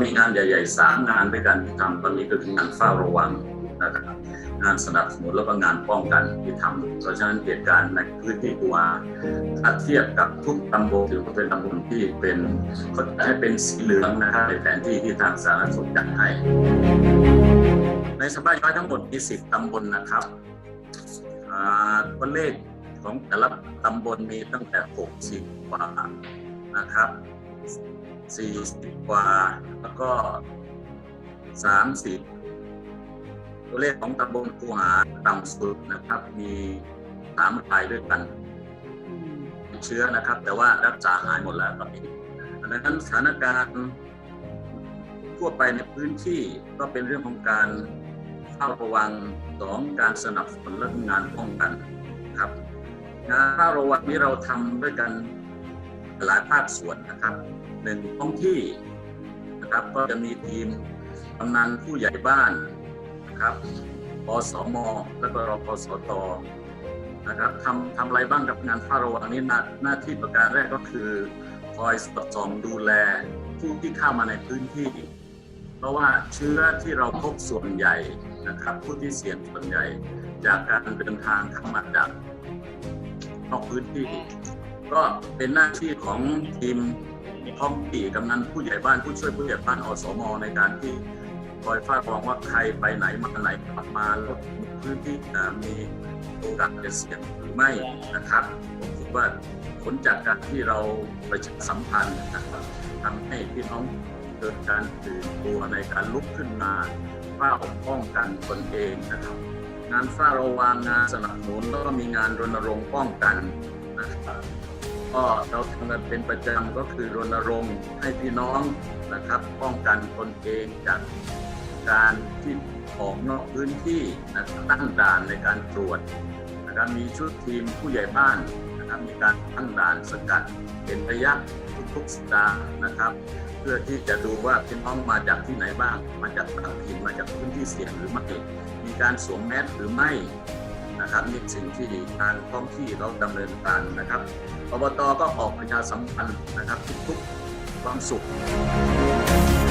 มีงานใหญ่ๆสามงานด้วยกันที่ทำตอนนี้ก็คืองานเฝ้าระวังนะครับงานสนับสนุนแล้วก็งานป้องกันที่ทำเพราะฉะนั้นเหตุการณ์ในพื้นที่ตัวถ้าเทียบกับทุกตำบลถือว่าเป็นตำบลที่เป็นเขาจะให้เป็นสีเหลืองนะครับในแผนที่ที่ทางสาธารณสุขจัดให้ในสบายน้อยทั้งหมดมีสิบตำบลนะครับตัวเลขของแต่ละตำบลมีตั้งแต่หกสิบกว่านะครับ สี่สิบกว่า แล้วก็สามสิบตัวเลขของตำบลคูหาต่ำสุดนะครับ มีสามรายด้วยกันเชื้อนะครับ แต่ว่ารักษาหายหมดแล้วตอนนี้ดังนั้นสถานการณ์ทั่วไปในพื้นที่ก็เป็นเรื่องของการเฝ้าระวังสองการสนับสนุนและงานป้องกันครับงานเฝ้าระวังนี้เราทำด้วยกัน หลายภาคส่วนนะครับหนึ่งท้องที่นะครับก็จะมีทีมกำนันผู้ใหญ่บ้านนะครับอสมแล้วก็รพสตนะครับทำทำอะไรบ้างกับงานเฝ้าระวังนี้หน้าหน้าที่ประการแรกก็คือคอยสอดส่องดูแลผู้ที่เข้ามาในพื้นที่ เพราะว่าเชื้อที่เราพบส่วนใหญ่นะครับผู้ที่เสี่ยงส่วนใหญ่ จากการเดินทางเข้ามาจากนอกพื้นที่ ก็เป็นหน้าที่ของทีมท้องที่กำนันผู้ใหญ่บ้านผู้ช่วยผู้ใหญ่บ้านอสมในการที่คอยเฝ้าระวังว่าใครไปไหนมาไหนกลับมาแล้วพื้นที่มีโอกาสจะเสี่ยงหรือไม่นะครับผมคิดว่าผลจากการที่เราประชาสัมพันธ์นะครับทำให้พี่น้องเกิดการตื่นตัวในการลุกขึ้นมาเฝ้าป้องกันตนเองนะครับ งานเฝ้าระวังงานสนับสนุนแล้วก็มีงานรณรงค์ป้องกันนะครับ ก็เราทำกันเป็นประจำก็คือรณรงค์ให้พี่น้องนะครับ ป้องกันตนเองจากการที่ออกนอกพื้นที่นะครับตั้งด่านในการตรวจนะครับมีชุดทีมผู้ใหญ่บ้านนะครับมีการตั้งด่านสกัดเป็นระยะทุกๆสัปดาห์นะครับ เพื่อที่จะดูว่าพี่น้องมาจากที่ไหนบ้าง มาจากต่างถิ่นมาจากพื้นที่เสี่ยงหรือไม่มีการสวมแมสหรือไม่ นะครับนี่สิ่งที่ทางท้องที่เราดำเนินการนะครับอบตก็ออกประชาสัมพันธ์นะครับทุกๆวันศุกร์